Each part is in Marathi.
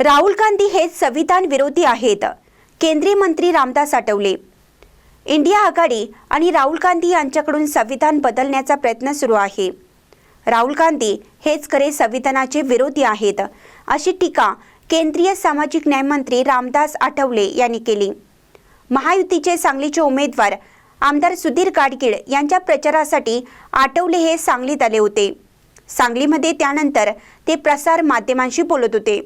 राहुल गांधी हेच संविधान विरोधी आहेत. केंद्रीय मंत्री रामदास आठवले. इंडिया आघाडी आणि राहुल गांधी यांच्याकडून संविधान बदलण्याचा प्रयत्न सुरू आहे. राहुल गांधी हेच खरे संविधानाचे विरोधी आहेत अशी टीका केंद्रीय सामाजिक न्याय मंत्री रामदास आठवले यांनी केली. महायुतीचे सांगलीचे उमेदवार आमदार सुधीर गाडगीळ यांच्या प्रचारासाठी आठवले हे सांगलीत आले होते. सांगलीमध्ये त्यानंतर ते प्रसार माध्यमांशी बोलत होते.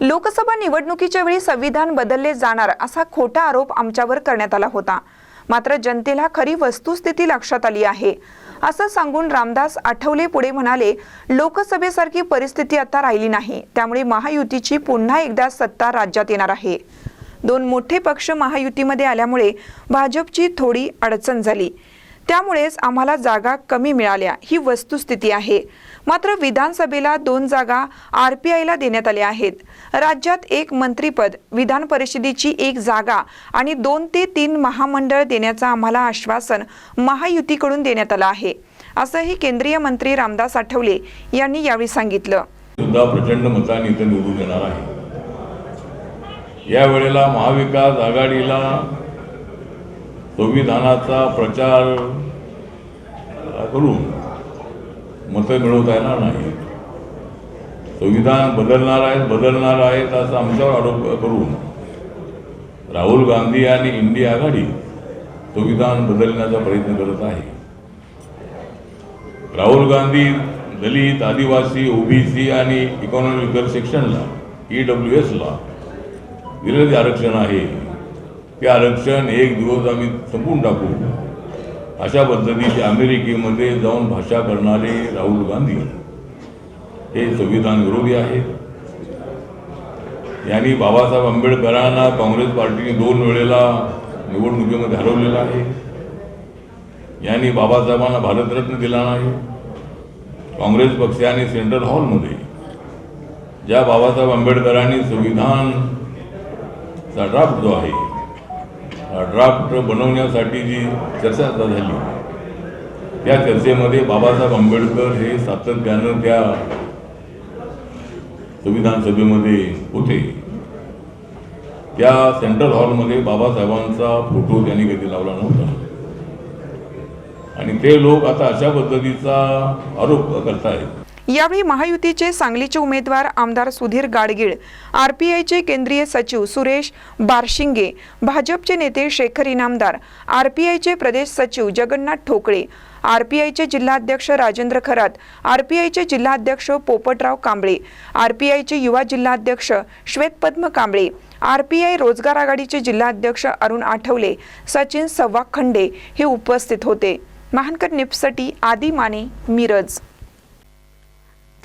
लोकसभा निवडणुकीच्या वेळी संविधान बदलले जाणार असा खोटा आरोप आमच्यावर करण्यात आला होता. मात्र जनतेला खरी वस्तुस्थिती लक्षात आली आहे. असं सांगून रामदास आठवले पुढे म्हणाले लोकसभेसारखी परिस्थिती आता राहिली नाही. त्यामुळे महायुतीची पुन्हा एकदा सत्ता राज्यात येणार आहे. दोन मोठे पक्ष महायुतीमध्ये आल्यामुळे भाजपची थोडी अडचण झाली. त्यामुळेच आम्हाला जागा कमी मिळाल्या. ही वस्तुस्थिती आहे. मात्र विधानसभेला दोन जागा आर पी आयला देण्यात आल्या आहेत. राज्यात एक मंत्रीपद विधान परिषदेची एक जागा आणि दोन ते तीन महामंडळ देण्याचं आम्हाला आश्वासन महायुतीकडून देण्यात आलं आहे. असंही केंद्रीय मंत्री रामदास आठवले यांनी यावेळी सांगितलं. सुद्धा प्रचंड मतांनी इथे निवडून येणार आहे. या वेळेला महाविकास आघाडीला संविधानाचा प्रचार करून मतं मिळवता येणार नाही संविधान बदलणार आहेत बदलणार आहेत असा आमच्यावर आरोप करून राहुल गांधी आणि इंडिया आघाडी संविधान बदलण्याचा प्रयत्न करत आहे. राहुल गांधी दलित आदिवासी ओबीसी आणि इकॉनॉमिकल सेक्शनला ई डब्ल्यू एसला दिलेलं जे आरक्षण आहे. ते आरक्षण एक दिवस आम्ही संपून टाकू. अशा पद्धतीचे अमेरिकेमध्ये जाऊन भाषा करणारे राहुल गांधी हे संविधान विरोधी आहेत. यांनी बाबासाहेब आंबेडकरांना काँग्रेस पार्टीने दोन वेळेला निवडणुकीमध्ये हरवलेलं आहे. यांनी बाबासाहेबांना भारतरत्न दिला नाही. काँग्रेस पक्षाने सेंट्रल हॉलमध्ये ज्या बाबासाहेब आंबेडकरांनी संविधानचा ड्राफ्ट जो आहे ड्राफ्ट बनवण्यासाठी जी चर्चा आता झाली. त्या चर्चेमध्ये बाबासाहेब आंबेडकर हे सातत्यानं त्या संविधान सभेमध्ये होते. त्या सेंट्रल हॉलमध्ये बाबासाहेबांचा फोटो त्यांनी कधी लावला नव्हता. आणि ते लोक आता अशा पद्धतीचा आरोप करतायत. यावेळी महायुतीचे सांगलीचे उमेदवार आमदार सुधीर गाडगीळ आरपीआयचे केंद्रीय सचिव सुरेश बारशिंगे भाजपचे नेते शेखर इनामदार आरपीआयचे प्रदेश सचिव जगन्नाथ ठोकळे आरपीआयचे जिल्हाध्यक्ष राजेंद्र खरात आरपीआयचे जिल्हाध्यक्ष पोपटराव कांबळे आरपीआयचे युवा जिल्हाध्यक्ष श्वेतपद्म कांबळे आरपीआय रोजगार आघाडीचे जिल्हाध्यक्ष अरुण आठवले सचिन सव्वाखंडे हे उपस्थित होते. महानकर निपसटी आदी माने मिरज.